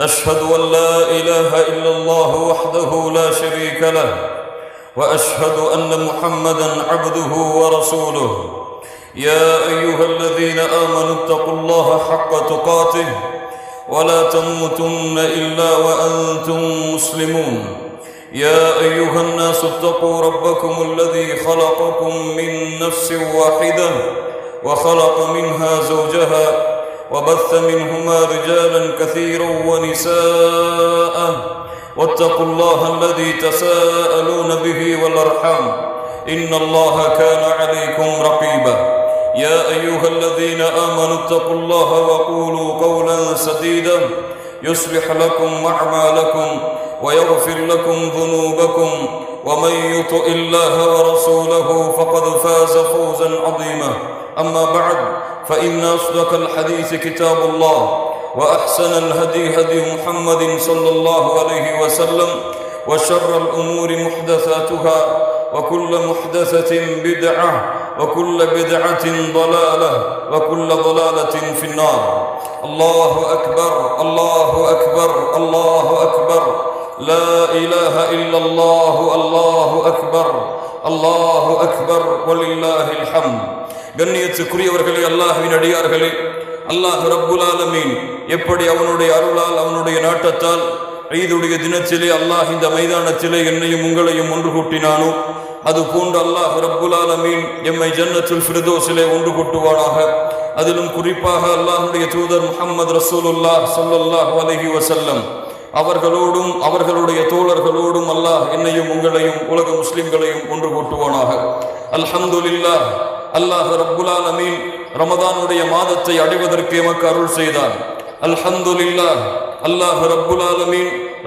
أشهد أن لا إله إلا الله وحده لا شريك له وأشهد أن محمدا عبده ورسوله. يا أيها الذين آمنوا اتقوا الله حق تقاته ولا تموتن إلا وأنتم مسلمون. يا أيها الناس اتقوا ربكم الذي خلقكم من نفس واحدة وخلق منها زوجها وبث منهما رجالا كثيرا ونساء. واتقوا الله الذي تساءلون به والأرحام. إن الله كان عليكم رقيبا. يا أيها الذين آمنوا اتقوا الله وقولوا قولا سديدا. يصلح لكم أعمالكم ويغفر لكم ذنوبكم. ومن يطع الله ورسوله فقد فاز فوزا عظيما. أما بعد فإن أصدق الحديث كتاب الله وأحسن الهدي هدي محمد صلى الله عليه وسلم وشر الأمور محدثاتها وكل محدثة بدعة وكل بدعة ضلالة وكل ضلالة في النار. الله أكبر الله أكبر الله أكبر. لا إله إلا الله الله أكبر الله أكبر ولله الحمد. கண்ணியத்துக்குரியவர்களே அல்லாஹ்வின் அடியார்களே. அல்லாஹ் ரப்புல் ஆலமீன். எப்படி அவனுடைய அருளால் அவனுடைய நாட்டத்தால் ஐதுடைய தினத்திலே அல்லாஹ் இந்த மைதானத்திலே என்னையும் உங்களையும் ஒன்று கூட்டினானோ அது போன்று அல்லாஹ் ரப்புல் ஆலமீன் எம்மை ஜன்னத்தில் ஃபிர்தோஸிலே ஒன்று கூட்டுவானாக. அதிலும் குறிப்பாக அல்லாஹுடைய தூதர் முஹம்மது ரசூலுல்லாஹ் சொல்லல்லாஹ் அலைஹி வசல்லம் அவர்களோடும் அவர்களுடைய தோழர்களோடும் அல்லாஹ் என்னையும் உங்களையும் உலக முஸ்லிம்களையும் ஒன்று கூட்டுவானாக. அல்ஹம்துலில்லாஹ். அல்லாஹ் ரப்புல் ஆலமீன் ரமதானுடைய மாதத்தை அடைவதற்கு எமக்கு அருள் செய்தான் அல்ஹம்துலில்லாஹ் அல்லாஹ் ரப்புல்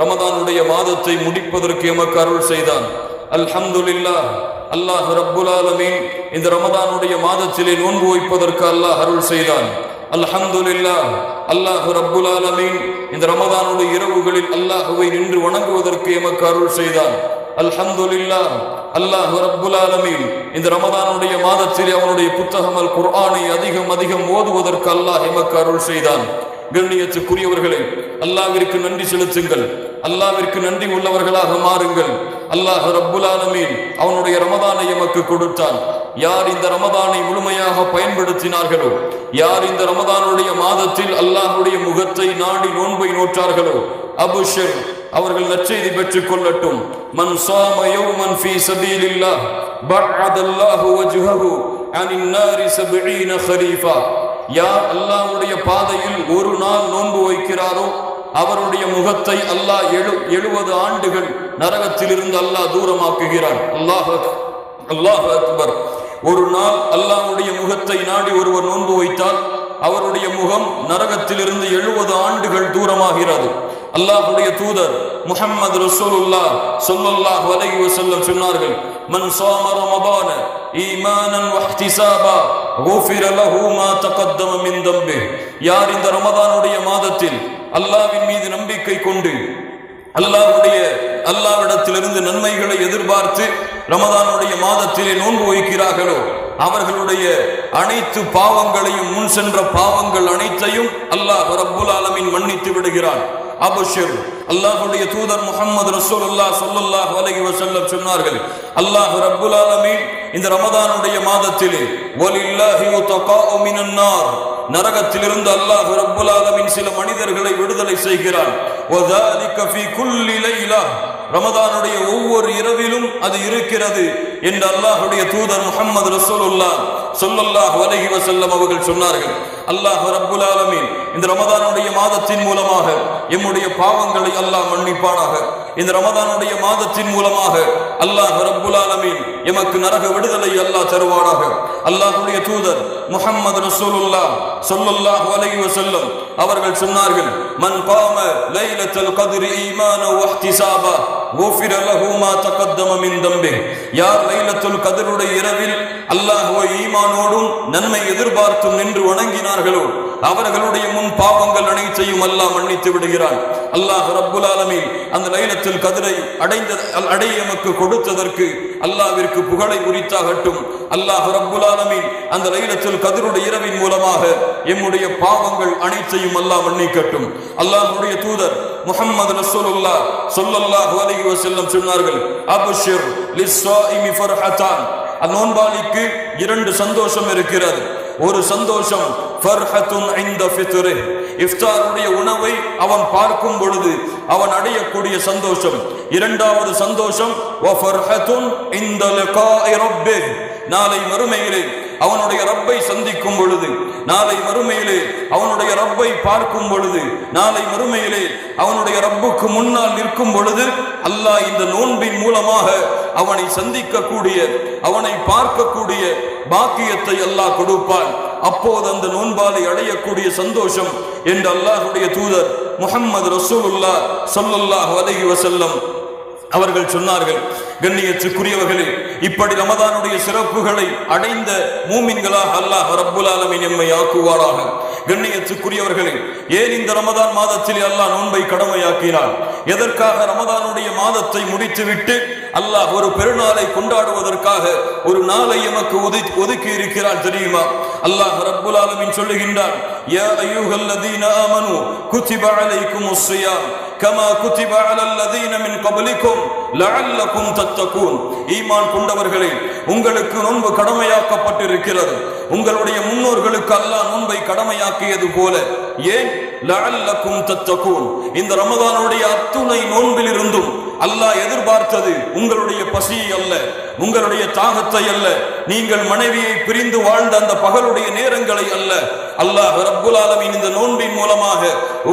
ரமதானுடைய மாதத்தை முடிப்பதற்கு எமக்கு அருள் செய்தான். அல்ஹம்துலில்லாஹ் அல்லாஹ் ரப்புலாலமீன் இந்த ரமதானுடைய மாதத்திலே நோன்பு வைப்பதற்கு அல்லாஹ் அருள் செய்தான். அல்ஹம்துலில்லாஹ் அல்லாஹ் ரப்புலாலமீன் இந்த ரமதானுடைய இரவுகளில் அல்லாஹுவை நின்று வணங்குவதற்கு எமக்கு அருள் செய்தான். அல்ஹம்துலில்லா அல்லாஹ் ரப்புல் ஆலமீன். இந்த ரமதானுடைய மாதத்தில் அவனுடைய புத்தகம் அல் குர்ஆனை அதிகம் அதிகம் ஓதுவதற்கு அல்லாஹ் எமக்கு அருள் செய்தான். கண்ணியத்துக்குரியவர்களே அல்லாவிற்கு நன்றி செலுத்துங்கள். அல்லாவிற்கு நன்றி உள்ளவர்களாக மாறுங்கள். அல்லாஹ் ரப்புல் ஆலமீன் அவனுடைய ரமதானை எமக்கு கொடுத்தான். யார் இந்த ரமதானை முழுமையாக பயன்படுத்தினார்களோ யார் இந்த ரமதானுடைய மாதத்தில் அல்லாஹுடைய முகத்தை நாடி நோன்பை நோற்றார்களோ அபுஷர் அவர்கள் நற்செய்தி பெற்றுக் கொள்ளட்டும். மன் சாம யௌமன் ஃபீ சபீலில்லாஹ் பஅதல்லாஹு வஜ்ஹஹு அனின் நாரி சபீன ஹலீஃபா யார் அல்லாஹ்வுடைய பாதையில் ஒரு நாள் நோன்பு வைக்கிறாரோ அவருடைய முகத்தை அல்லாஹ் எழுபது ஆண்டுகள் நரகத்திலிருந்து அல்லாஹ் தூரமாக்குகிறான். அல்லாஹ் அல்லாஹ் அக்பர். ஒரு நாள் அல்லாஹ்வுடைய முகத்தை நாடி ஒருவர் நோன்பு வைத்தால் அவருடைய முகம் நரகத்திலிருந்து எழுபது ஆண்டுகள் தூரமாகிறது. அல்லாஹுடைய தூதர் முஹம்மது ரசூலுல்லா சொல்லல்லாஹ் அலைஹி வஸல்லம் சொன்னார்கள் மன் சோமரம் ரமதான ஈமானன் வஹ்திசாபா குஃபிர லஹு மா தகத்தம மின் தம்பி யார் இந்த ரமதானுடைய மாதத்தில் அல்லாஹ்வின் மீது நம்பிக்கை கொண்டு அல்லாஹ்வுடைய அல்லாவிடத்திலிருந்து நன்மைகளை எதிர்பார்த்து ரமதானுடைய மாதத்திலே நோன்பு வைக்கிறார்களோ அவர்களுடைய அனைத்து பாவங்களையும் முன் சென்ற பாவங்கள் அனைத்தையும் அல்லாஹ் ரப்புல் ஆலமின் மன்னித்து விடுகிறான். அபுஷர் அல்லாஹுடைய தூதர் முகமது ரசூலுல்லாஹ் ஸல்லல்லாஹு அலைஹி வஸல்லம் சொன்னார்கள் அல்லாஹ் ரப்புல் ஆலமீன் இந்த ரமதானுடைய மாதத்திலே ஒலில்லாஹி உத்தகாஉ மினன் நார். நரகத்திலிருந்து அல்லாஹ் ரப்புல் ஆலமின் சில மனிதர்களை விடுதலை செய்கிறான். வதாலிக ஃபீ குல்லி ரமதானுடைய ஒவ்வொரு இரவிலும் அது இருக்கிறது என்று அல்லாஹுடைய தூதர் முகமது ரசூலுல்லாஹ் சொல்லல்லாஹ் வலகி வசல்லம் அவர்கள் சொன்னார்கள். அல்லாஹ் ரப்புல் ஆலமீன். இந்த ரமதானுடைய மாதத்தின் மூலமாக எம்முடைய பாவங்களை அல்லாஹ் மன்னிப்பானாக. இந்த ரமதானுடைய மாதத்தின் மூலமாக அல்லாஹ் ரப்புல் ஆலமீன் எமக்கு நரக விடுதலை அல்லாஹ் தருவானாக. அல்லாஹுடைய தூதர் முகமது ரசூலுல்லா சொல்லுல்லாஹ் அலைஹி வஸல்லம் அவர்கள் சொன்னார்கள் மன் பாம லைலத்துல் கத்ரி ஈமான வஹ்திசாபா குஃபிர லஹு மா தகத்தம மின் தம்பி யார் லைலத்துல் கதிருடைய இரவில் அல்லாஹ்வை ஈமானோடும் நன்மை எதிர்பார்த்தும் நின்று வணங்கினார் செய்கிறார்களோ அவர்களுடைய முன் பாவங்கள் அனைத்தையும் அல்லாஹ் மன்னித்து விடுகிறான். அல்லாஹ் ரப்புல் ஆலமீன் அந்த லைலத்தில் கதிரை அடைந்த அடைய எமக்கு கொடுத்ததற்கு அல்லாவிற்கு புகழை உரித்தாகட்டும். அல்லாஹ் ரப்புல் ஆலமீன் அந்த லைலத்தில் கதிருடைய இரவின் மூலமாக எம்முடைய பாவங்கள் அனைத்தையும் அல்லாஹ் மன்னிக்கட்டும். அல்லாஹ்வுடைய தூதர் முஹம்மது ரசூலுல்லா சொல்லல்லாஹு அலைஹி வஸல்லம் சொன்னார்கள் அப்ஷிர் லிஸ்ஸாயிமி ஃபர்ஹதான் அந்நோன்பாளிக்கு இரண்டு சந்தோஷம் இருக்கிறது. ஒரு சந்தோஷம். ஐந்த இஃப்தாருடைய உணவை அவன் பார்க்கும் பொழுது அவன் அடையக்கூடிய சந்தோஷம். இரண்டாவது சந்தோஷம் நாளை மறுமையிலே அவனுடைய ரப்பை சந்திக்கும் பொழுது நாளை மறுமையிலே அவனுடைய ரப்பை பார்க்கும் பொழுது நாளை மறுமையிலே அவனுடைய ரப்புக்கு முன்னால் நிற்கும் பொழுது அல்லாஹ் இந்த நோன்பின் மூலமாக அவனை சந்திக்கக்கூடிய அவனை பார்க்கக்கூடிய பாக்கியத்தை அல்லாஹ் கொடுப்பான். அப்போது அந்த நோன்பாலை அடையக்கூடிய சந்தோஷம் என்று அல்லாஹுடைய தூதர் முஹம்மது ரசூலுல்லா சல்லுல்லாஹ் வதகி வசல்லம் அவர்கள் சொன்னார்கள் கண்ணியத்துக்குரியவர்களில் இப்படி ரமதானுடைய சிறப்புகளை அடைந்த மூமின்களாக அல்லாஹ் ரப்புலாலமின் எம்மை ஆக்குவாராக. கண்ணியத்துக்குரியவர்களில் ஏன் இந்த ரமதான் மாதத்தில் அல்லாஹ் நோன்பை கடமையாக்கினார் எதற்காக ரமதானுடைய மாதத்தை முடித்துவிட்டு அல்லாஹ் ஒரு பெருநாளை கொண்டாடுவதற்காக ஒரு நாளை எமக்கு ஒதுக்கி ஒதுக்கி இருக்கிறான் தெரியுமா? அல்லாஹ் ரப்புல் ஆலமின் சொல்லுகின்றான் யா அய்யுஹல்லதீன ஆமனு குத்திப அலைக்குமுஸ் கமா குத்திப அலல்லதீன மின் கபலிக்கும் லஅல்லக்கும் தத்தகூன் ஈமான் கொண்டவர்களே உங்களுக்கு நோன்பு கடமையாக்கப்பட்டிருக்கிறது. உங்களுடைய முன்னோர்களுக்கு அல்லாஹ் நோன்பை கடமையாக்கியது போல. ஏன்? லஅல்லக்கும் தத்தகூன். இந்த ரமதானுடைய அத்துணை நோன்பில் இருந்தும் அல்லாஹ் எதிர்பார்த்தது உங்களுடைய பசியை அல்ல உங்களுடைய தாகத்தை அல்ல. நீங்கள் மனைவியை பிரிந்து வாழ்ந்த அந்த பகலுடைய நேரங்களை அல்ல. அல்லாஹ் ரப்புல் ஆலமின் இந்த நோன்பின் மூலமாக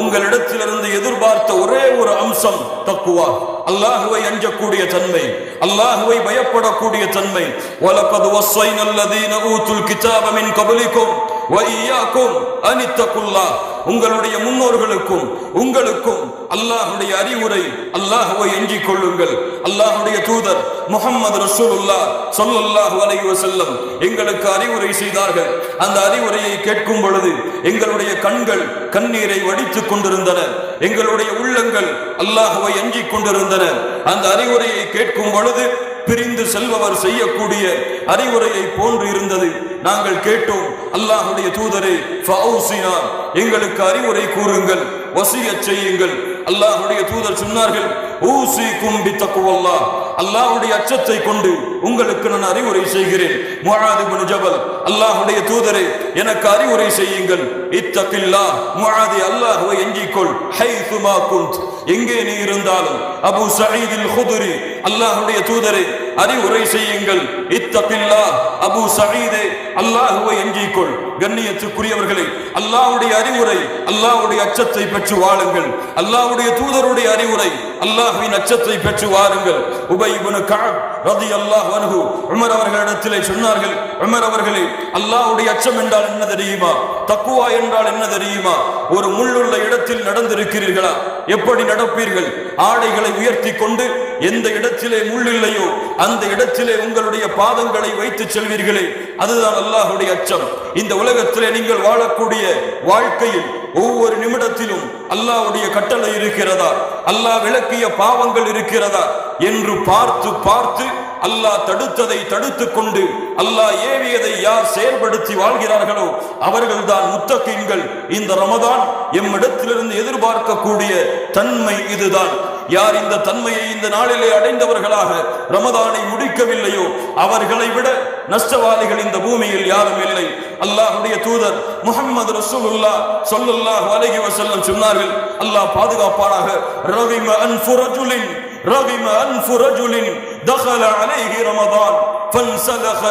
உங்களிடத்திலிருந்து எதிர்பார்த்த ஒரே ஒரு அம்சம் தக்குவா. அல்லாஹுவை அஞ்சக்கூடிய தன்மை அல்லாஹுவை பயப்படக்கூடிய தன்மை. வலப்பது வஸ்வை லதீன ஊத்துல் கிச்சாபமின் கபலிக்கும் வையாக்கும் அனித்தக்குல்லா உங்களுடைய முன்னோர்களுக்கும் உங்களுக்கும் அல்லாஹுடைய அறிவுரை அல்லாஹுவை எஞ்சிக் கொள்ளுங்கள். அல்லாஹுடைய தூதர் முகமது ரசூலுல்லா சொல்லல்லாஹு அலைஹி வஸல்லம் எங்களுக்கு அறிவுரை செய்தார்கள். அந்த அறிவுரையை கேட்கும் பொழுது எங்களுடைய கண்கள் கண்ணீரை வடித்துக் கொண்டிருந்தன. எங்களுடைய உள்ளங்கள் அல்லாஹுவை எஞ்சிக் கொண்டிருந்தன. அந்த அறிவுரையை கேட்கும் பொழுது பிரிந்து செல்பவர் செய்யக்கூடிய அறிவுரையை போன்று இருந்தது. நாங்கள் கேட்டோம் அல்லாஹுடைய தூதரே எங்களுக்கு அறிவுரை கூறுங்கள் வசியச் செய்யுங்கள். அல்லாஹுடைய தூதர் சொன்னார்கள் ஊசி கும்பி தக்குவல்லா அல்லாஹுடைய அச்சத்தை கொண்டு உங்களுக்கு நான் அறிவுரை செய்கிறேன். முழாது இப்னு ஜபல் அல்லாஹுடைய தூதரே எனக்கு அறிவுரை செய்யுங்கள். இத்தகில்லா முஆதி அல்லாஹுவை எஞ்சிக்கொள். ஹைதுமா குந்த் எங்கே நீ இருந்தாலும். அபு சயீதில் ஹுதுரி அல்லாஹுடைய தூதரே அறிவுரை செய்யுங்கள். இத்தபில்லா அபு சயீதே அல்லாஹுவை எஞ்சிக்கொள். கண்ணியத்துக்குரியவர்களை அல்லாஹ்வுடைய அறிவுரை அல்லாவுடைய அச்சத்தை பெற்று வாழுங்கள். அல்லாவுடைய தூதருடைய அறிவுரை அல்லாஹுவின் அச்சத்தை பெற்று வாருங்கள். உபை காப் ரதி அல்லாஹ் அன்ஹு உமர் அவர்களிடத்திலே சொன்னார்கள் உமர் அவர்களே அல்லாஹ்வுடைய அச்சம் என்றால் என்ன தெரியுமா? தக்குவா என்றால் என்ன தெரியுமா? ஒரு முள்ளுள்ள இடத்தில் நடந்திருக்கிறீர்களா? எப்படி நடப்பீர்கள்? ஆடைகளை உயர்த்தி கொண்டு எந்த இடத்திலே முள் இல்லையோ அந்த இடத்திலே உங்களுடைய பாதங்களை வைத்து செல்வீர்களே. அதுதான் அல்லாஹுடைய அச்சம். இந்த உலகத்தில் நீங்கள் வாழக்கூடிய வாழ்க்கையில் ஒவ்வொரு நிமிடத்திலும் அல்லாஹ்வுடைய கட்டளை இருக்கிறதா? அல்லாஹ் விளக்கிய பாவங்கள் இருக்கிறதா? என்று பார்த்து பார்த்து அல்லாஹ் தடுத்ததை தடுத்து கொண்டு அல்லாஹ் ஏவியதை யார் செயல்படுத்தி வாழ்கிறார்களோ அவர்கள்தான் முத்தகீன்கள். இந்த ரமதான் எம்மிடத்திலிருந்து எதிர்பார்க்கக்கூடிய தன்மை இதுதான். யார் இந்த தன்மையை இந்த நாளிலே அடைந்தவர்களாக ரமதானை முடிக்கவில்லையோ அவர்களை விட நஷ்டவாளிகள் இந்த பூமியில் யாரும் இல்லை அல்லாஹ்வுடைய தூதர் முஹம்மது ரசூலுல்லா ஸல்லல்லாஹு அலைஹி வஸல்லம் சொன்னார்கள் அல்லாஹ் பாதுகாப்பானாக ரவிம அன்ஃபு ரஜுலின் رغم أنف رجل دخل عليه رمضان فانسلخ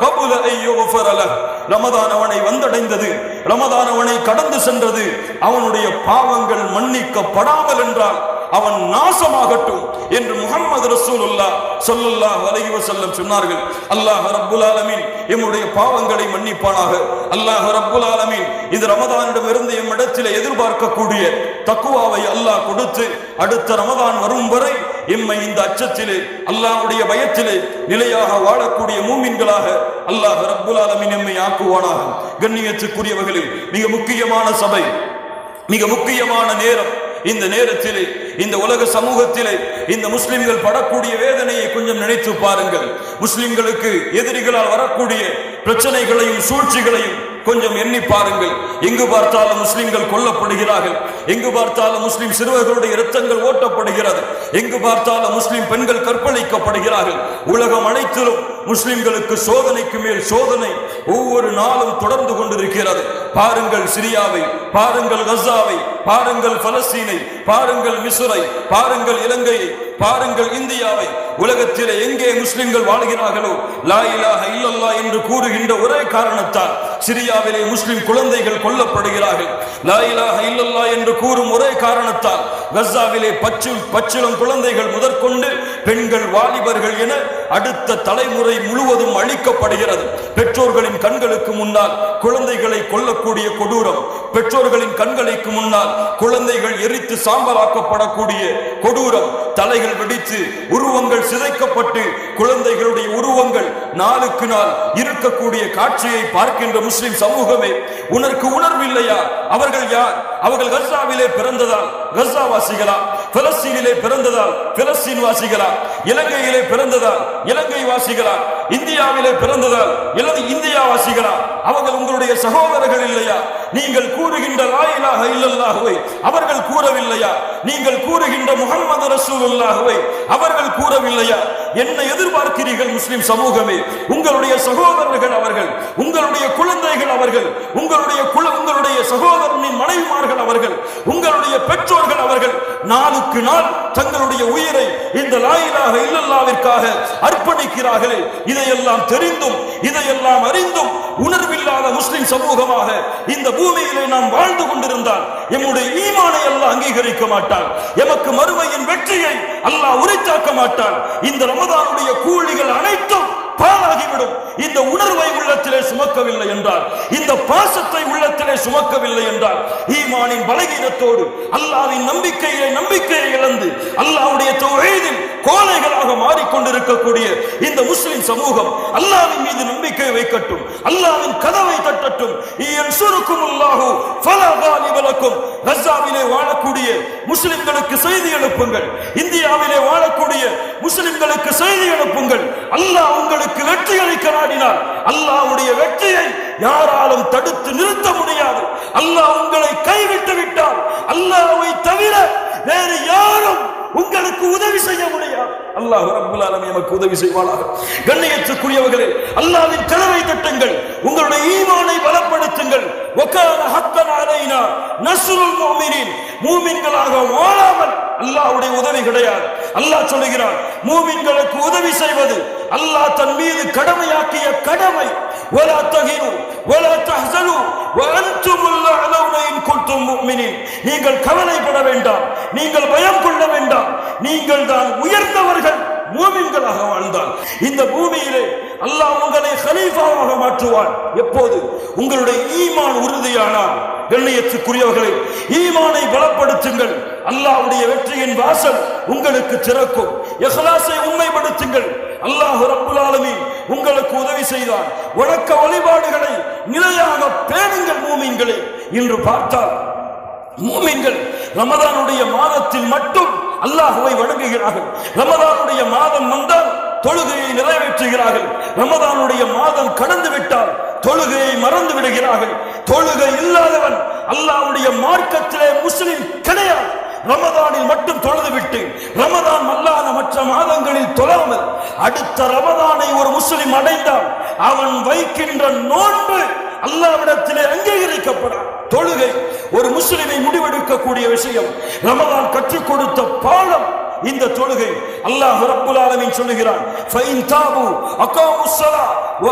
قبل أن يغفر له ரமதான் அவனை வந்தடைந்தது ரமதான் அவனை கடந்து சென்றது அவனுடைய பாவங்கள் மன்னிக்கப்படாமல் என்றால் அவன் நாசமாகட்டும் என்று முகமது ரசூலுல்லா சொல்லுல்லா அலைஹி வசல்லம் சொன்னார்கள். அல்லாஹ் ரப்புல் ஆலமீன் எம்முடைய பாவங்களை மன்னிப்பானாக. அல்லாஹ் ரப்புல் ஆலமீன் இந்த ரமதானிடம் இருந்து எம்மிடத்தில் எதிர்பார்க்கக்கூடிய தக்குவாவை அல்லாஹ் கொடுத்து அடுத்த ரமதான் வரும் வரை எம்மை இந்த அச்சத்திலே அல்லாஹ்வுடைய பயத்திலே நிலையாக வாழக்கூடிய மூமின்களாக அல்லாஹ் ரப்புல் ஆலமீன் எம்மை ஆக்குவானாக. கண்ணியத்துக்குரியவர்களில் மிக முக்கியமான சபை மிக முக்கியமான நேரம். இந்த நேரத்திலே இந்த உலக சமூகத்திலே இந்த முஸ்லிம்கள் படக்கூடிய வேதனையை கொஞ்சம் நினைத்து பாருங்கள். முஸ்லிம்களுக்கு எதிரிகளால் வரக்கூடிய பிரச்சனைகளையும் சூழ்ச்சிகளையும் கொஞ்சம் எண்ணி பாருங்கள். எங்கு பார்த்தாலும் முஸ்லிம்கள் கொல்லப்படுகிறார்கள். எங்கு பார்த்தாலும் முஸ்லிம் சிறுவர்களுடைய இரத்தங்கள் ஓட்டப்படுகிறது. எங்கு பார்த்தாலும் முஸ்லிம் பெண்கள் கற்பழிக்கப்படுகிறார்கள். உலகம் அனைத்திலும் முஸ்லிம்களுக்கு சோதனைக்கு மேல் சோதனை ஒவ்வொரு நாளும் தொடர்ந்து கொண்டிருக்கிறது. பாருங்கள் சிரியாவை பாருங்கள் கசாவை பாருங்கள் பலஸ்தீனை பாருங்கள் மிசுரை பாருங்கள் இலங்கையை பாருங்கள் இந்தியாவை. உலகத்திலே எங்கே முஸ்லிம்கள் வாழ்கிறார்களோ லாயிலாக இல்லல்லா என்று கூறுகின்ற ஒரே காரணத்தால் சிரியாவிலே முஸ்லிம் குழந்தைகள் கொல்லப்படுகிறார்கள். லா இல்லல்லா என்று கூறும் ஒரே காரணத்தால் கசாவிலே பச்சு பச்சிலம் குழந்தைகள் முதற்கொண்டு பெண்கள் வாலிபர்கள் என அடுத்த தலைமுறை முழுவதும் அழிக்கப்படுகிறது. பெற்றோர்களின் கண்களுக்கு முன்னால் குழந்தைகளை கொல்லக்கூடிய கொடூரம் பெற்றோர்களின் கண்களுக்கு முன்னால் குழந்தைகள் எரித்து சாம்பலாக்கப்படக்கூடிய கொடூரம் தலைகள் வெடித்து உருவங்கள் சிதைக்கப்பட்டு குழந்தைகளுடைய உருவங்கள் நாளுக்கு நாள் இருக்கக்கூடிய காட்சியை பார்க்கின்ற முஸ்லிம் சமூகமே உனக்கு உணர்வில்லையா? அவர்கள் யார்? அவர்கள் கசாவிலே பிறந்ததால் கசாவாசிகளா பிலஸ்தீனிலே பிறந்ததால் பிலஸ்தீன் வாசிகளா? இலங்கையிலே பிறந்ததால் இலங்கை வாசிகளா? இந்தியாவிலே பிறந்ததால் இலங்கை இந்தியா வாசிகளா? அவர்கள் உங்களுடைய சகோதரர்கள் இல்லையா? நீங்கள் கூறுகின்ற லாயிலாக இல்லல்லாகவே அவர்கள் கூறவில்லையா? நீங்கள் கூறுகின்ற முகமது ரசூலுல்லாஹுவை அவர்கள் கூறவில்லையா? என்ன எதிர்பார்க்கிறீர்கள் முஸ்லிம் சமூகமே? உங்களுடைய சகோதரர்கள் அவர்கள் உங்களுடைய குழந்தைகள் அவர்கள் உங்களுடைய குல உங்களுடைய சகோதரனின் மனைவிமார்கள் அவர்கள் உங்களுடைய பெற்றோர்கள் அவர்கள் நாளுக்கு நாள் தங்களுடைய உயிரை இந்த லாயிலாக இல்லல்லாவிற்காக அர்ப்பணிக்கிறார்களே. இதையெல்லாம் தெரிந்தும் இதையெல்லாம் அறிந்தும் உணர்வில்லாத முஸ்லிம் சமூகமாக இந்த பூமியிலே நாம் வாழ்ந்து கொண்டிருந்தால் எம்முடைய ஈமானை அல்லாஹ் அங்கீகரிக்க மாட்டான். எமக்கு மறுமையின் வெற்றியை அல்லாஹ் உரைத்தாக்க மாட்டான். இந்த ரமதானுடைய கூலிகள் அனைத்தும் பாழாகிவிடும். இந்த உணர்வை உள்ளத்திலே சுமக்கவில்லை என்றால் இந்த பாசத்தை உள்ளத்திலே சுமக்கவில்லை என்றால் ஈமானின் பலகீனத்தோடு அல்லாவின் நம்பிக்கையை நம்பிக்கையை இழந்து அல்லாவுடைய தௌஹீதில் கோலைகளாக மாறிக்கொண்டிருக்கக்கூடிய இந்த முஸ்லிம் சமூகம் அல்லாவின் மீது நம்பிக்கை வைக்கட்டும் அல்லாவின் கதவை தட்டட்டும். ஈயன் சுருக்கும் அல்லாஹு ஃபலகாலிவலக்கும் கஸாவிலே வாழக்கூடிய முஸ்லிம்களுக்கு செய்தி அனுப்புங்கள் இந்தியாவிலே வாழக்கூடிய முஸ்லிம்களுக்கு செய்தி அனுப்புங்கள் அல்லாஹ் உங்களுக்கு வெற்றி அளிக்க நாடினார். அல்லாவுடைய வெற்றியை யாராலும் தடுத்து நிறுத்த முடியாது. அல்லாஹ் உங்களை கைவிட்டு விட்டால் அல்லாவை தவிர வேறு யாரும் உங்களுக்கு உதவி செய்ய முடியாது. அல்லாஹ் ரப்பல் ஆலமீன் நமக்கு உதவி செய்வானாக. கண்ணியத்துக்குரியவர்களே அல்லாஹ்வின் கனவை தட்டுங்கள். உங்களுடைய ஈமானை பலப்படுத்துங்கள். வகான ஹக்கன் அலைனா நஸ்ருல் முஃமினீன். மூமின்களாக வாழாமல் அல்லாஹ்வுடைய உதவி கிடையாது. அல்லாஹ் சொல்லுகிறான் மூமின்களுக்கு உதவி செய்வது அல்லாஹ் தன் மீது கடமையாக்கிய கடமை ولا تهنوا ولا تحزنوا وانتم الاعلون ان كنتم مؤمنين நீங்கள் கவலைப்பட வேண்டாம் நீங்கள் பயம் கொள்ள வேண்டாம் நீங்கள் தான் உயர்ந்தவர்கள் மூமின்களாக வாழ்ந்தால் இந்த பூமியிலே அல்லாஹ் உங்களை ஹலீஃபாவாக மாற்றுவான் எப்போது உங்களுடைய ஈமான் உறுதியானால் கண்ணியத்துக்குரியவர்களே ஈமானை பலப்படுத்துங்கள் அல்லாஹ்வுடைய வெற்றியின் வாசல் உங்களுக்கு திறக்கும் இஹ்லாஸை உண்மைப்படுத்துங்கள் அல்லாஹ் ரப்புல் உங்களுக்கு உதவி செய்தான் வணக்க வழிபாடுகளை நிலையாக பேணுங்கள் மூமின்களே என்று பார்த்தால் மூமின்கள் ரமதானுடைய மாதத்தில் மட்டும் அல்லாஹுவை வணங்குகிறார்கள். ரமதானுடைய மாதம் வந்தால் தொழுகையை நிறைவேற்றுகிறார்கள். ரமதானுடைய மாதம் கடந்து விட்டால் தொழுகையை மறந்து விடுகிறார்கள். தொழுகை இல்லாதவன் அல்லாஹ்வுடைய மார்க்கத்திலே முஸ்லிம் கிடையாது. ரமதானில் மட்டும் தொழுது விட்டு ரமதான் அல்லாத மற்ற மாதங்களில் தொழாமல் அடுத்த ரமதானை ஒரு முஸ்லிம் அடைந்தால் அவன் வைக்கின்ற நோன்பு அல்லாவிடத்திலே அங்கீகரிக்கப்படும். தொழுகை ஒரு முஸ்லிமை முடிவெடுக்கக்கூடிய விஷயம். ரமதான் கற்றுக் கொடுத்த பாடம் இந்த தொழுகை. அல்லாஹ் ரப்புல் ஆலமீன் சொல்லுகிறான் ஃபைன் தாபு அகாமுஸ்ஸலா ஸலா வ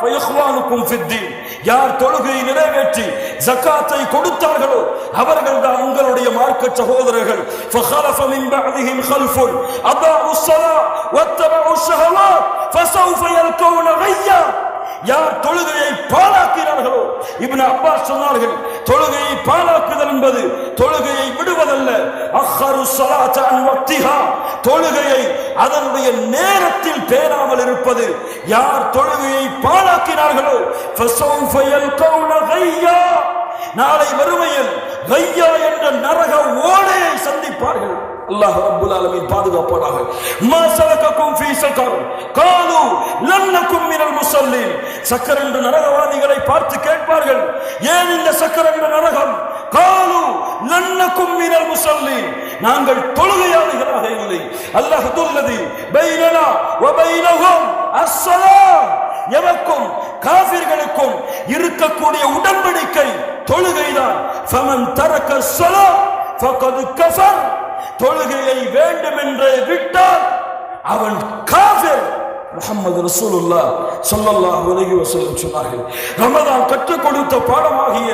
ஃபயஹ்வானுக்கும் ஃபித்தீன் யார் தொழுகையை நிறைவேற்றி ஜகாத்தை கொடுத்தார்களோ அவர்கள் தான் உங்களுடைய மார்க்க சகோதரர்கள் فخلف من بعدهم خلف أضاعوا الصلاة واتبعوا الشهوات فسوف يلقون غيا யார் தொழுகையை பாழாக்கிறார்களோ இப்னு அப்பாஸ் சொன்னார்கள் தொழுகையை பாழாக்குதல் என்பது தொழுகையை விடுவதல்ல அஹ்ஹரு ஸலாத்த அன் வக்திஹா தொழுகையை அதனுடைய நேரத்தில் பேணாமல் இருப்பது யார் தொழுகையை பாழாக்கினார்களோ? நாளை வறுமையில் கையா என்ற நரக ஓடையை சந்திப்பார்கள். அல்லாஹ் ரப்புல் ஆலமீன் பாதுகாப்பானாக. மா சலகக்கும் ஃபீ சக்கர். காலு லன்னக்கும் மினல் முஸல்லீன் சக்கர் என்ற நரகவாதிகளை பார்த்து கேட்பார்கள். ஏன் இந்த சக்கர் என்ற நரகம்? காலு நன்னக்கும் நகும் மினல் நாங்கள் தொழுகையாளிகளாக இல்லை. அல்லாஹ் துல்லதி பைனனா வ பைனஹும் அஸ்ஸலாம். எமக்கும் காபிர்களுக்கும் இருக்கக்கூடிய உடன்படிக்கை தொழுகைதான். ஃபமன் தரக்க ஸலா ஃபகத் கஃபர். தொழுகையை வேண்டுமென்றே விட்டால் அவன் கா முகமது ரசூலுல்லா சொல்லல்லா உலகி வஸல்லம் சொன்னார்கள் ரமதான் கற்றுக் கொடுத்த பாடமாகிய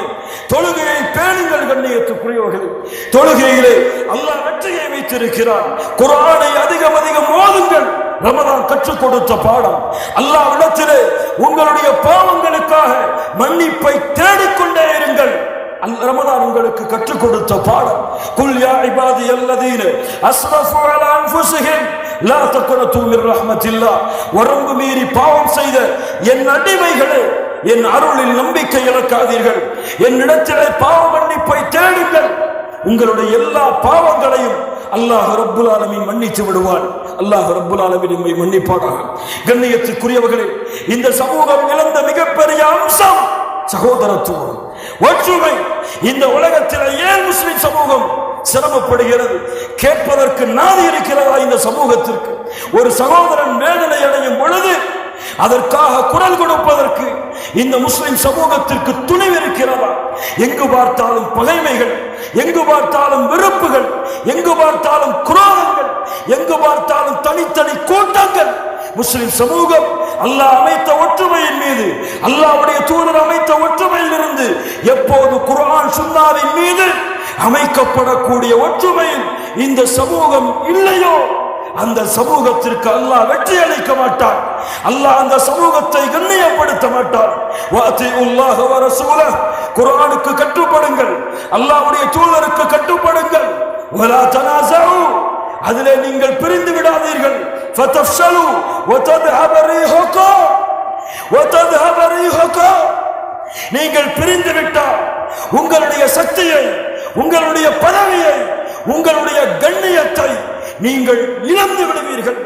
தொழுகையை பேணுங்கள் கண்ணியத்துக்குரியவர்கள். தொழுகையிலே அல்லாஹ் வெற்றியை வைத்திருக்கிறான். குரானை அதிகம் அதிகம் ஓதுங்கள். ரமதான் கற்றுக் கொடுத்த பாடம். அல்லாஹ் இடத்திலே உங்களுடைய பாவங்களுக்காக மன்னிப்பை தேடிக்கொண்டே இருங்கள். ரமதான் உங்களுக்கு கற்றுக் கொடுத்த பாடம். குல் யா இபாதி அல்லதீன அஸ்ரஃபு அலா அன்ஃபுஸிஹிம் லா தக்னது மிர் ரஹ்மத்தில்லா வரம்பு மீறி பாவம் செய்த என் அடிமைகளே என் அருளில் நம்பிக்கை இழக்காதீர்கள். என்னிடத்திலே பாவ மன்னிப்பை தேடுங்கள். உங்களுடைய எல்லா பாவங்களையும் அல்லாஹ் ரப்புல் ஆலமீன் மன்னித்து விடுவான். அல்லாஹ் ரப்புல் ஆலமீன் நம்மை மன்னிப்பானாக. கண்ணியத்துக்குரியவர்களே இந்த சமூகம் இழந்த மிகப்பெரிய அம்சம் சகோதரத்துவம். ஒற்றுமை இந்த உலகத்தில் ஏன் முஸ்லிம் சமூகம் சிரமப்படுகிறது? கேட்பதற்கு நாதி இருக்கிறதா இந்த சமூகத்திற்கு? ஒரு சகோதரன் வேதனை அடையும் பொழுது அதற்காக குரல் கொடுப்பதற்கு இந்த முஸ்லிம் சமூகத்திற்கு துணிவு இருக்கிறதா? எங்கு பார்த்தாலும் பகைமைகள் எங்கு பார்த்தாலும் வெறுப்புகள் எங்கு பார்த்தாலும் குரோதங்கள் எங்கு பார்த்தாலும் தனித்தனி கூட்டங்கள் முஸ்லிம் சமூகம் அல்லாஹ் அமைத்த ஒற்றுமையின் மீது அல்லாஹ்வுடைய தூதர் அமைத்த ஒற்றுமையில் இருந்து எப்போது குரான் சுன்னாவின் மீது அமைக்கப்படக்கூடிய ஒற்றுமையில் இந்த சமூகம் இல்லையோ? அந்த சமூகத்திற்கு அல்லாஹ் வெற்றி அளிக்க மாட்டான். அல்லாஹ் அந்த சமூகத்தை கண்ணியப்படுத்த மாட்டான். வாத்தியுல்லாஹ வர ரசூலஹ் குரானுக்கு கட்டுப்படுங்கள். அல்லாஹ்வுடைய தூதருக்கு கட்டுப்படுங்கள். அதிலே நீங்கள் பிரிந்து விடாதீர்கள். فتفشلوا وتذهب ريحكم وتذهب ريحكم. நீங்கள் பிரிந்து விட்டால் உங்களுடைய சக்தியை உங்களுடைய பதவியை உங்களுடைய கண்ணியத்தை நீங்கள் இழந்து விடுவீர்கள்.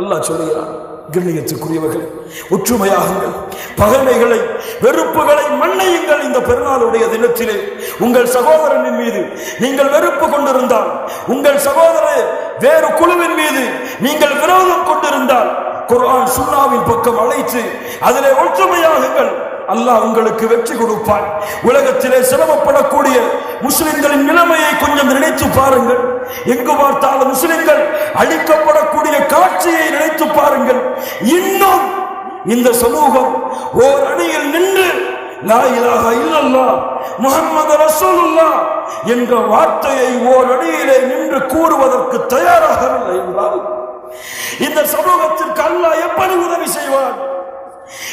அல்லாஹ் சொல்லுகிறான் கண்ணியத்துக்குரியவர்கள் ஒற்றுமையாகுங்கள். பகைமைகளை வெறுப்புகளை மன்னையுங்கள் இந்த பெருநாளுடைய தினத்திலே. உங்கள் சகோதரனின் மீது நீங்கள் வெறுப்பு கொண்டிருந்தால் உங்கள் சகோதரர் வேறு குழுவின் மீது நீங்கள் விரோதம் கொண்டிருந்தால் குரான் சுண்ணாவின் பக்கம் அழைத்து அதிலே ஒற்றுமையாகுங்கள். அல்லாஹ் உங்களுக்கு வெற்றி கொடுப்பான். உலகத்திலே சிரமப்படக்கூடிய முஸ்லிம்களின் நிலைமையை கொஞ்சம் நினைத்து பாருங்கள். எங்கு பார்த்தாலும் முஸ்லிம்கள் அழிக்கப்படக்கூடிய காட்சியை நினைத்து பாருங்கள். இன்னும் இந்த சமூகம் ஓர் அணியில் நின்று லா இலாஹ இல்லல்லாஹ் முஹம்மது ரசூலுல்லாஹ் என்ற வார்த்தையை ஓர் நின்று கூறுவதற்கு தயாராகவில்லை என்றால் இந்த சமூகத்திற்கு அல்லாஹ் எப்படி உதவி செய்வான்?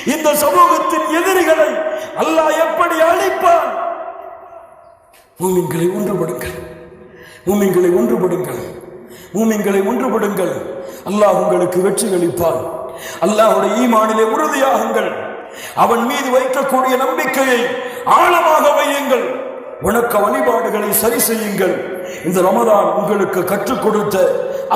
இந்த சமூகத்தின் எதிரிகளை அல்லாஹ் எப்படி அழிப்பான்? மூமின்களை ஒன்றுபடுங்கள். மூமின்களை ஒன்றுபடுங்கள். மூமின்களை ஒன்றுபடுங்கள். அல்லாஹ் உங்களுக்கு வெற்றி அளிப்பான். அல்லாஹுடைய ஈமானிலே உறுதியாகுங்கள். அவன் மீது வைக்கக்கூடிய நம்பிக்கையை ஆழமாக வையுங்கள். உனக்கு வழிபாடுகளை சரி செய்யுங்கள். இந்த ரமதான் உங்களுக்கு கற்றுக் கொடுத்த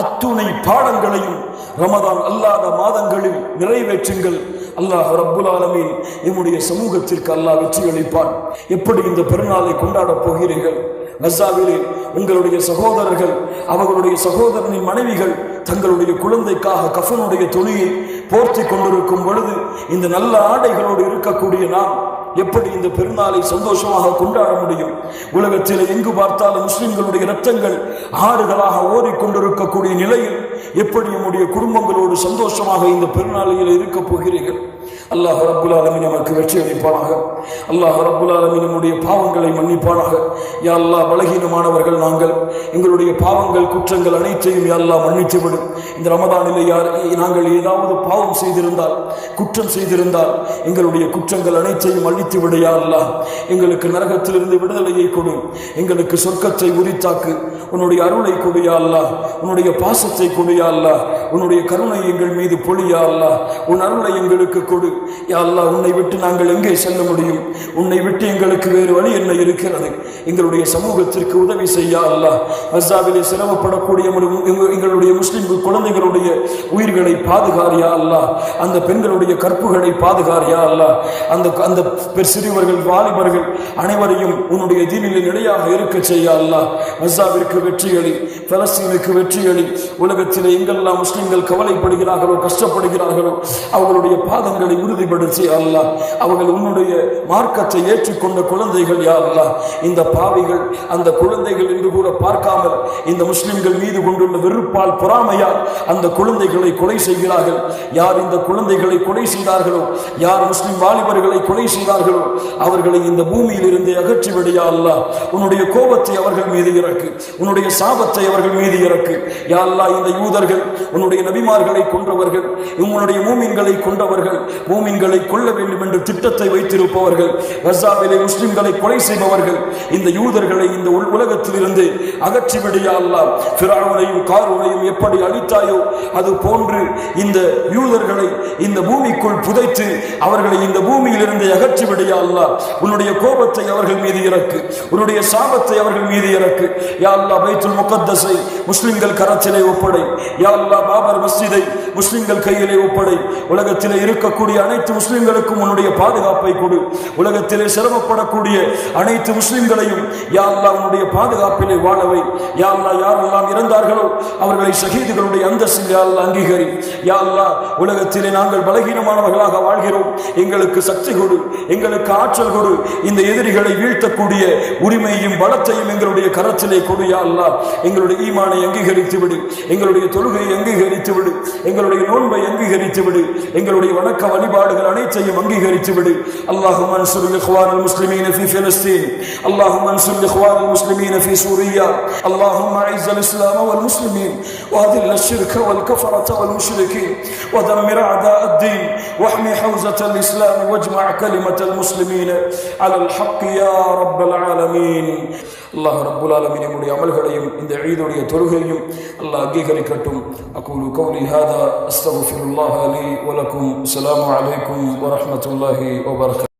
அத்துணை பாடங்களையும் ரமதான் அல்லாத மாதங்களில் நிறைவேற்றுங்கள். அல்லாஹ் ரப்புல் ஆலமீன் நம்முடைய சமூகத்திற்கு அல்லாஹ் வெற்றி அளிப்பான் எப்படி இந்த பெருநாளை கொண்டாடப் போகிறீர்கள்? கசாவிலே உங்களுடைய சகோதரர்கள் அவர்களுடைய சகோதரனின் மனைவிகள் தங்களுடைய குழந்தைக்காக கஃபனுடைய துணியை போர்த்தி கொண்டிருக்கும் பொழுது இந்த நல்ல ஆடைகளோடு இருக்கக்கூடிய நாம் எப்படி இந்த பெருநாளை சந்தோஷமாக கொண்டாட முடியும்? உலகத்தில் எங்கு பார்த்தாலும் முஸ்லிம்களுடைய இரத்தங்கள் ஆறுகளாக ஓடிக்கொண்டிருக்கக்கூடிய நிலையில் எப்படி நம்முடைய குடும்பங்களோடு சந்தோஷமாக இந்த பெருநாளையில் இருக்க போகிறீர்கள்? அல்லாஹ் ரப்புல் ஆலமின் நமக்கு வெற்றி அளிப்பானாக. அல்லாஹ் ரப்புல் ஆலமீன் நம்முடைய பாவங்களை மன்னிப்பானாக. யா அல்லா பலகீனமானவர்கள் நாங்கள். எங்களுடைய பாவங்கள் குற்றங்கள் அனைத்தையும் யா மன்னித்து விடும் இந்த ரமதானில் யார் நாங்கள் ஏதாவது பாவம் செய்திருந்தால் குற்றம் செய்திருந்தால் எங்களுடைய குற்றங்கள் அனைத்தையும் அழித்து விட யா எங்களுக்கு நரகத்திலிருந்து விடுதலையை கொடு. எங்களுக்கு சொர்க்கத்தை உரித்தாக்கு. உன்னுடைய அருளை கொடு யா உன்னுடைய பாசத்தை கொடு யா உன்னுடைய கருணை எங்கள் மீது பொழியா அல்லா உன் அருளை எங்களுக்கு கொடு. யா உன்னை விட்டு நாங்கள் எங்கே செல்ல முடியும்? உன்னை விட்டு எங்களுக்கு வேறு வழி என்ன இருக்கிறது? எங்களுடைய சமூகத்திற்கு உதவி செய்யா அல்லா மஸ்ஸாவிலே சிரமப்படக்கூடிய எங்களுடைய முஸ்லிம் குழந்தைகளுடைய உயிர்களை பாதுகாரியா அல்லா அந்த பெண்களுடைய கற்புகளை பாதுகாரியா அல்லா அந்த அந்த சிறுவர்கள் வாலிபர்கள் அனைவரையும் உன்னுடைய தீனிலே நிலையாக இருக்க செய்யா அல்லாஹ். மஸ்ஸாவிற்கு வெற்றியளி பலஸ்தீனுக்கு வெற்றியளி உலகத்திலே எங்கெல்லாம் முஸ்லிம்கள் கவலைப்படுகிறார்களோ கஷ்டப்படுகிறார்களோ அவர்களுடைய பாதங்களை உறுதிப்படுத்தி அல்லாஹ் அவர்கள் உன்னுடைய மார்க்கத்தை ஏற்றுக்கொண்ட குழந்தைகள் யா இந்த பாவிகள் அந்த குழந்தைகள் என்று கூட பார்க்காமல் இந்த முஸ்லிம்கள் மீது கொண்டுள்ள வெறுப்பால் பொறாமையால் அந்த குழந்தைகளை கொலை செய்கிறார்கள். யார் இந்த குழந்தைகளை கொலை செய்தார்களோ யார் முஸ்லிம் வாலிபர்களை கொலை செய்தார்களோ அவர்களை இந்த பூமியில் இருந்து அகற்றிவிடையா அல்லா. உன்னுடைய கோபத்தை அவர்கள் மீது இறக்கு உன்னுடைய சாபத்தை அவர்கள் மீது இறக்கு. யாரெல்லாம் இந்த யூதர்கள் உன்னுடைய நபிமார்களை கொன்றவர்கள் உன்னுடைய மூமின்களை கொண்டவர்கள் மூமின்களை கொல்ல வேண்டும் என்று திட்டத்தை வைத்திருப்பவர்கள் கசாவிலே முஸ்லிம்களை கொலை செய்பவர்கள் இந்த யூதர்களை இந்த உல்- உலகத்திலிருந்து அகற்றிவிடையா அல்லாஹ். ஃபிரௌனையும் காரூனையும் எப்படி அழித்தாயோ அது போன்று இந்த யூதர்களை இந்த பூமிக்குள் புதைத்து அவர்களை இந்த பூமியிலிருந்து அகற்றிவிடையா அல்லாஹ். உன்னுடைய கோபத்தை அவர்கள் மீது இறக்கு. உன்னுடைய சாபத்தை அவர்கள் மீது இறக்கு. யா அல்லா பைத்துல் முகத்தஸை முஸ்லிம்கள் கரத்திலே ஒப்படை. யா அல்லா பாபர் மஸ்ஜிதை முஸ்லிம்கள் கையிலே ஒப்படை. உலகத்திலே இருக்கக்கூடிய அனைத்து முஸ்லிம்களுக்கும் உன்னுடைய பாதுகாப்பை கொடு. உலகத்திலே சிரமப்படக்கூடிய அனைத்து முஸ்லிம்களையும் யாரெல்லாம் உன்னுடைய பாதுகாப்பிலே வாழவை யாரெல்லாம் யாரெல்லாம் இறந்தார்களோ அவர்களை ஷஹீதுகளுடைய அந்தஸ்தில் யாரெல்லாம் அங்கீகரி. யாரெல்லாம் உலகத்திலே நாங்கள் பலகீனமானவர்களாக வாழ்கிறோம். எங்களுக்கு சக்தி கொடு. எங்களுக்கு ஆற்றல் கொடு. இந்த எதிரிகளை வீழ்த்தக்கூடிய உரிமையும் பலத்தையும் எங்களுடைய கரத்திலே கொடு யாரெல்லாம் எங்களுடைய ஈமானை அங்கீகரித்து விடு. எங்களுடைய தொழுகையை அங்கீகரித்து விடு. எங்கள் எங்களுடைய நோன்பை அங்கீகரித்து விடு. எங்களுடைய வணக்க வழிபாடுகள் அனைத்தையும் அங்கீகரித்து விடு. அல்லாஹு மன்சூர் இஹ்வான் المسلمين في فلسطين اللهم انصر الاخوان المسلمين في سوريا اللهم اعز الاسلام والمسلمين واذل الشرك والكفره والمشركين ودمر اعداء الدين واحمي حوزه الاسلام واجمع كلمه المسلمين على الحق يا رب العالمين الله رب العالمين நம்முடைய அமல்களையும் இந்த اليوم தொழுகையும் அல்லாஹ் அங்கீகரிக்கட்டும் أقول قولي هذا அஸ்தக்ஃபிருல்லாஹ் லி வலக்கும் அஸ்ஸலாமு அலைக்கும் வரஹ்மத்துல்லாஹி வபரகாத்துஹு